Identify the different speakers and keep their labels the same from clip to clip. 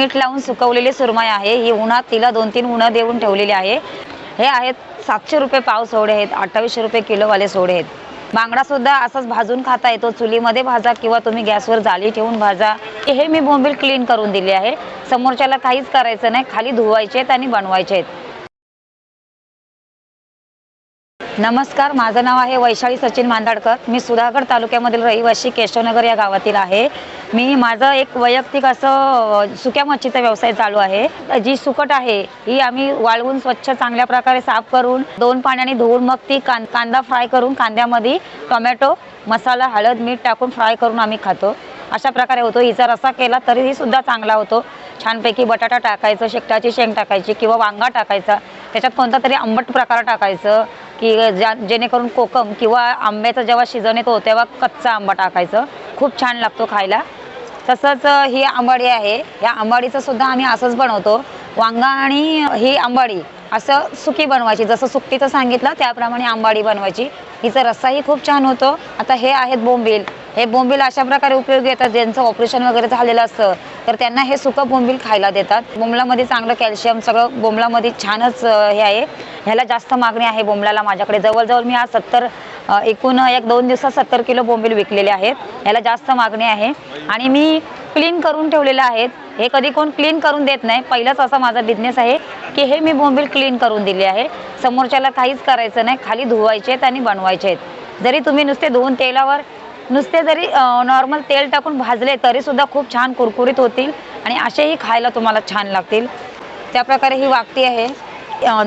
Speaker 1: मीठ लावून सुकवलेली सुरमई आहे. ही उन्हात तिला दोन तीन उन्हा देऊन ठेवलेली आहे. हे आहेत सातशे रुपये पाव सोडे आहेत. अठ्ठावीसशे रुपये किलोवाले सोडे आहेत. बांगडा सुद्धा असाच भाजून खाता येतो. चुलीमध्ये भाजा किंवा तुम्ही गॅसवर जाळी ठेवून भाजा. हे मी बोंबील क्लीन करून दिले आहे. समोरच्याला काहीच करायचं नाही. खाली धुवायचे आहेत आणि बनवायचे आहेत. नमस्कार माझं नाव आहे वैशाली सचिन मांदाडकर मी सुधागड तालुक्यामधील रहिवाशी केशवनगर या गावातील आहे. मी माझं एक वैयक्तिक असं सुक्या मच्छीचा व्यवसाय चालू आहे. जी सुकट आहे ही आम्ही वाळवून स्वच्छ चांगल्या प्रकारे साफ करून दोन पाण्याने धुवून मग ती कां कांदा फ्राय करून कांद्यामध्ये टोमॅटो मसाला हळद मीठ टाकून फ्राय करून आम्ही खातो. अशा प्रकारे होतो. हिचा रसा केला तरीही सुद्धा चांगला होतो. छानपैकी बटाटा टाकायचं शेकटाची शेंग टाकायची किंवा वांगा टाकायचा. त्याच्यात कोणता तरी आंबट प्रकार टाकायचं. की ज्या जेणेकरून कोकम किंवा आंब्याचं जेव्हा शिजन येतो तेव्हा कच्चा आंबा टाकायचं. खूप छान लागतो खायला. तसंच ही आंबाडी आहे. या आंबाडीचं सुद्धा आम्ही असंच बनवतो. वांगा आणि ही आंबाडी असं सुकी बनवायची. जसं सुकटीचं सांगितलं त्याप्रमाणे आंबाडी बनवायची. हिचा रस्साही खूप छान होतो. आता हे आहेत बोंबील. हे बोंबील अशा प्रकारे उपयोगी येतात ज्यांचं ऑपरेशन वगैरे झालेलं असतं तर त्यांना हे सुकं बोंबील खायला देतात. बोंबलामध्ये चांगलं कॅल्शियम सगळं बोंबलामध्ये छानच हे आहे. ह्याला जास्त मागणी आहे बोंबलाला माझ्याकडे. जवळजवळ मी आज सत्तर एकूण एक दोन दिवसात सत्तर किलो बोंबील विकलेले आहेत. ह्याला जास्त मागणी आहे. आणि मी क्लीन करून ठेवलेलं आहेत. हे कधी कोण क्लीन करून देत नाही. पहिलाच असा माझा बिझनेस आहे की हे मी बोंबील क्लीन करून दिले आहे. समोरच्याला काहीच करायचं नाही. खाली धुवायचे आहेत आणि बनवायचे आहेत. जरी तुम्ही नुसते धुवून तेलावर नुसते जरी नॉर्मल तेल टाकून भाजले तरीसुद्धा खूप छान कुरकुरीत होतील आणि असेही खायला तुम्हाला छान लागतील. त्या प्रकारे ही वाकटी आहे.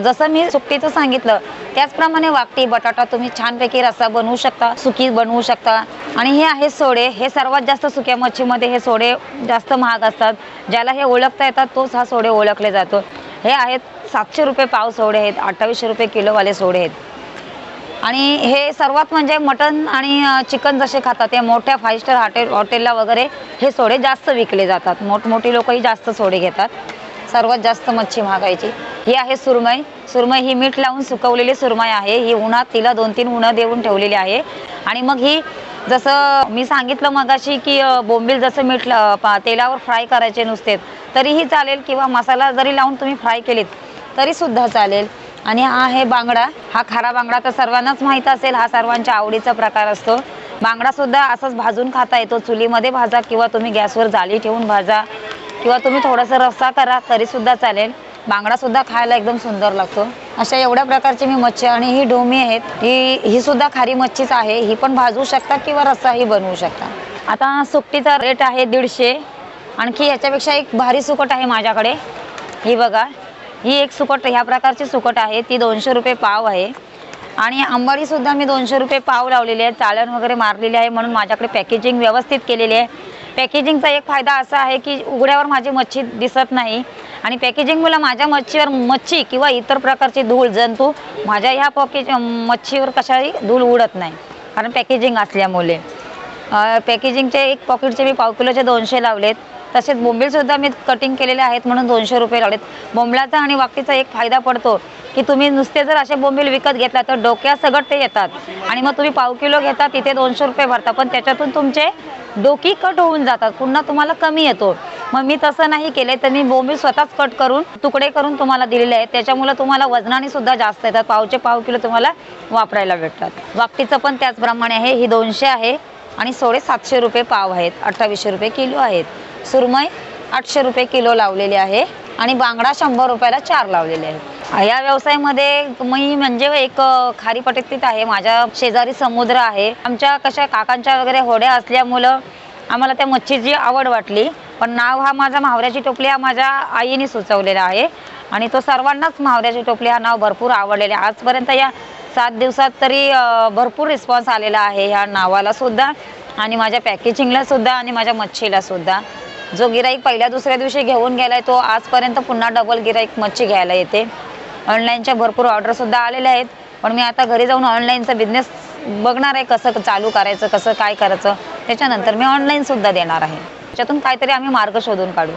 Speaker 1: जसं मी सुकटीचं सांगितलं त्याचप्रमाणे वाकटी बटाटा तुम्ही छानपैकी रस्सा बनवू शकता सुकी बनवू शकता. आणि हे आहे सोडे. हे सर्वात जास्त सुक्या मच्छीमध्ये हे सोडे जास्त महाग असतात. ज्याला हे ओळखता येतात तोच हा सोडे ओळखले जातो. हे आहेत सातशे रुपये पाव सोडे आहेत अठ्ठावीसशे रुपये किलोवाले सोडे आहेत. आणि हे सर्वात म्हणजे मटन आणि चिकन जसे खातात ते मोठ्या फाईव्ह स्टार हॉटेल हॉटेलला वगैरे हे सोडे जास्त विकले जातात. मोठमोठी लोकही जास्त सोडे घेतात. सर्वात जास्त मच्छी महागायची ही आहे सुरमई. सुरमई ही मीठ लावून सुकवलेली सुरमई आहे. ही उन्हात तिला दोन तीन उन्हं देऊन ठेवलेली आहे. आणि मग ही जसं मी सांगितलं मगाशी की बोंबील जसं मीठ ला- पा- तेलावर फ्राय करायचे नुसते तरीही चालेल किंवा मसाला जरी लावून तुम्ही फ्राय केलीत तरीसुद्धा चालेल. आणि हा आहे बांगडा. हा खारा बांगडा तर सर्वांनाच माहीत असेल हा सर्वांच्या आवडीचा प्रकार असतो. बांगडा सुद्धा असंच भाजून खाता येतो. चुलीमध्ये भाजा किंवा तुम्ही गॅसवर जाळी ठेवून भाजा किंवा तुम्ही थोडासा रस्सा करा तरी सुद्धा चालेल. बांगडा सुद्धा खायला एकदम सुंदर लागतो. अशा एवढ्या प्रकारची मी मच्छी आणि ही डोमी आहेत. ही ही सुद्धा खारी मच्छीच आहे. ही पण भाजू शकता किंवा रस्साही बनवू शकता. आता सुकटीचा रेट आहे दीडशे. आणखी याच्यापेक्षा एक भारी सुकट आहे माझ्याकडे. ही बघा. ही एक सुकट ह्या प्रकारची सुकट आहे. ती दोनशे रुपये पाव आहे. आणि अंबाडीसुद्धा मी दोनशे रुपये पाव लावलेली आहे चालण वगैरे मारलेली आहे म्हणून माझ्याकडे पॅकेजिंग व्यवस्थित केलेली आहे. पॅकेजिंगचा एक फायदा असा आहे की उघड्यावर माझी मच्छी दिसत नाही. आणि पॅकेजिंगमुळे माझ्या मच्छीवर मच्छी किंवा इतर प्रकारची धूळ जंतू माझ्या ह्या पॉकेज मच्छीवर कशाही धूळ उडत नाही. कारण पॅकेजिंग असल्यामुळे. पॅकेजिंगचे एक पॉकेटचे मी पाव किलोचे दोनशे लावलेत. तसेच बोंबीलसुद्धा मी कटिंग केलेले आहेत म्हणून दोनशे रुपये लावलेत बोंबलाचा आणि वाकटीचा एक फायदा पडतो की तुम्ही नुसते जर असे बोंबील विकत घेतला तर डोक्यासगट ते येतात. आणि मग तुम्ही पाव किलो घेता तिथे दोनशे रुपये भरता पण त्याच्यातून तुमचे डोकी कट होऊन जातात. पुन्हा तुम्हाला कमी येतो. मग मी तसं नाही केले तर मी बोंबील स्वतःच कट करून तुकडे करून तुम्हाला दिलेले आहेत. त्याच्यामुळे तुम्हाला वजनाने सुद्धा जास्त येतात. पावचे पाव किलो तुम्हाला वापरायला भेटतात. वाकटीचं पण त्याचप्रमाणे आहे. ही दोनशे आहे. आणि सोडे सातशे रुपये पाव आहेत. अठ्ठावीसशे रुपये किलो आहेत. सुरमई आठशे रुपये किलो लावलेली आहे आणि बांगडा शंभर रुपयाला चार लावलेले आहेत. या व्यवसायामध्ये मी म्हणजे एक खारी पटकतीत आहे. माझ्या शेजारी समुद्र आहे. आमच्या कशा काकांच्या वगैरे होड्या असल्यामुळं आम्हाला त्या मच्छीची आवड वाटली. पण नाव हा माझा म्हावऱ्याची टोपली हा माझ्या आईने सुचवलेला आहे. आणि तो सर्वांनाच म्हावऱ्याची टोपली हा नाव भरपूर आवडलेले आहे. आजपर्यंत या सात दिवसात तरी भरपूर रिस्पॉन्स आलेला आहे ह्या नावाला सुद्धा आणि माझ्या पॅकेजिंगला सुद्धा आणि माझ्या मच्छीला सुद्धा. जो गिराईक पहिल्या दुसऱ्या दिवशी घेऊन गेलाय तो आजपर्यंत पुन्हा डबल गिराईक मच्छी घ्यायला येते. ऑनलाईनच्या भरपूर ऑर्डरसुद्धा आलेल्या आहेत. पण मी आता घरी जाऊन ऑनलाईनचा बिझनेस बघणार आहे कसं चालू करायचं कसं काय करायचं. त्याच्यानंतर मी ऑनलाईनसुद्धा देणार आहे. त्याच्यातून काहीतरी आम्ही मार्ग शोधून काढू.